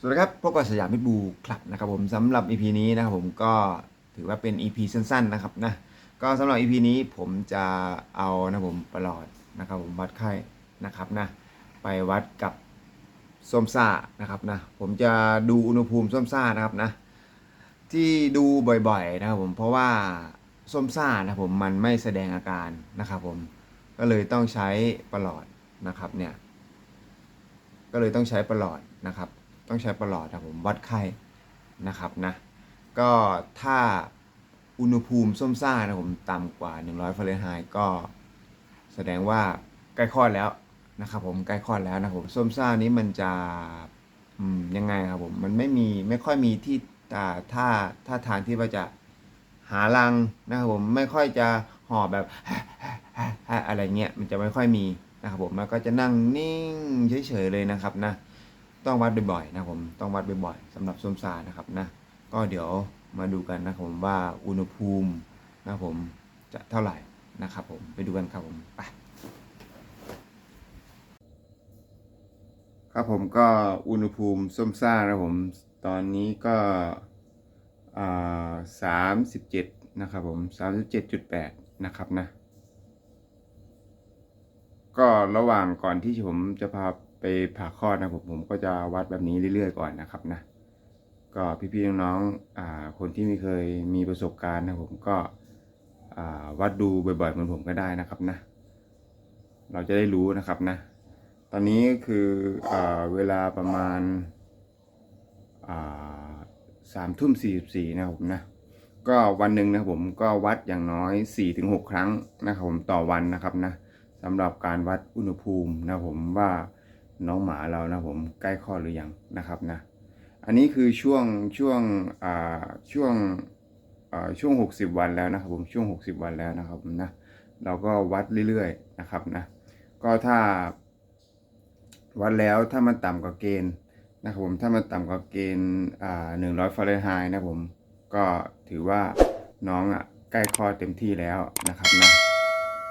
สวัสดีครับพบกับสยามพิบูคลับนะครับผมสำหรับ EP นี้นะครับผมก็ถือว่าเป็น EP สั้นๆนะครับนะก็สำหรับ EP นี้ผมจะเอานะผมประหลอดนะครับผมวัดไข้นะครับนะไปวัดกับส้มซ่านะครับนะผมจะดูอุณหภูมิส้มซ่านะครับนะที่ดูบ่อยๆนะครับผมเพราะว่าส้มซ่านะผมมันไม่แสดงอาการนะครับผมก็เลยต้องใช้ประหลอดนะครับเนี่ยก็เลยต้องใช้ประหลอดนะครับ ต้องใช้ประหลอดนะผมวัดไข้นะครับนะก็ถ้าอุณหภูมิส้มซ่านะผมต่ำกว่า 100ฟาเรนไฮต์ก็แสดงว่าใกล้คลอดแล้วนะครับผมใกล้คลอดแล้วนะผมส้มซ่านี้มันจะยังไงครับผมมันไม่มีไม่ค่อยมีที่อ่าท่าท่าทางที่ว่าจะหารังนะครับผมไม่ค่อยจะห่อแบบอะไรเงี้ยมันจะไม่ค่อยมีนะครับผมมันก็จะนั่งนิ่งเฉยๆเลยนะครับนะ ต้องวัดบ่อยๆนะผมต้องวัดบ่อยๆสำหรับส้มซานะครับนะก็เดี๋ยวมาดูกันนะครับผมว่าอุณหภูมินะผมจะเท่าไหร่นะครับผมไปดูกันครับผมไปครับผมก็อุณหภูมิส้มซ่านะผมตอนนี้ก็สามสิบเจ็ดนะครับผมสามสิบเจ็ดจุดแปดนะครับนะ ก็ระหว่างก่อนที่ผมจะพา ไปผ่าคลอดนะผมผมก็จะวัดแบบนี้เรื่อยๆก่อนนะครับนะก็พี่ๆน้องๆคนที่ไม่เคยมีประสบการณ์นะผมก็วัดดูบ่อยๆเหมือนผมก็ได้นะครับนะ เราจะได้รู้นะครับนะ ตอนนี้คืออเวลาประมาณสามทุ่มสี่สิบสี่นะครับผมนะก็วันหนึ่งนะผมก็วัดอย่างน้อย 4-6 ครั้งนะครับผมต่อวันนะครับนะสำหรับการวัดอุณหภูมินะผมว่า น้องหมาเรานะผมใกล้คลอดหรือยังนะครับนะอันนี้คือช่วงช่วงอ่าช่วงอ่าช่วง 60 วันแล้วนะครับผมช่วง 60 วันแล้วนะครับผมนะเราก็วัดเรื่อยๆนะครับนะก็ถ้าวัดแล้วถ้ามันต่ำกว่าเกณฑ์นะครับผมถ้ามันต่ำกว่าเกณฑ์อ่า100ฟาเรนไฮต์นะผมก็ถือว่าน้องอะใกล้คลอดเต็มที่แล้วนะครับนะ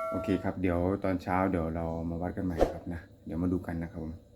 โอเคครับเดี๋ยวตอนเช้าเดี๋ยวเรามาวัดกันใหม่ครับนะ เดี๋ยวมาดูกันนะครับผม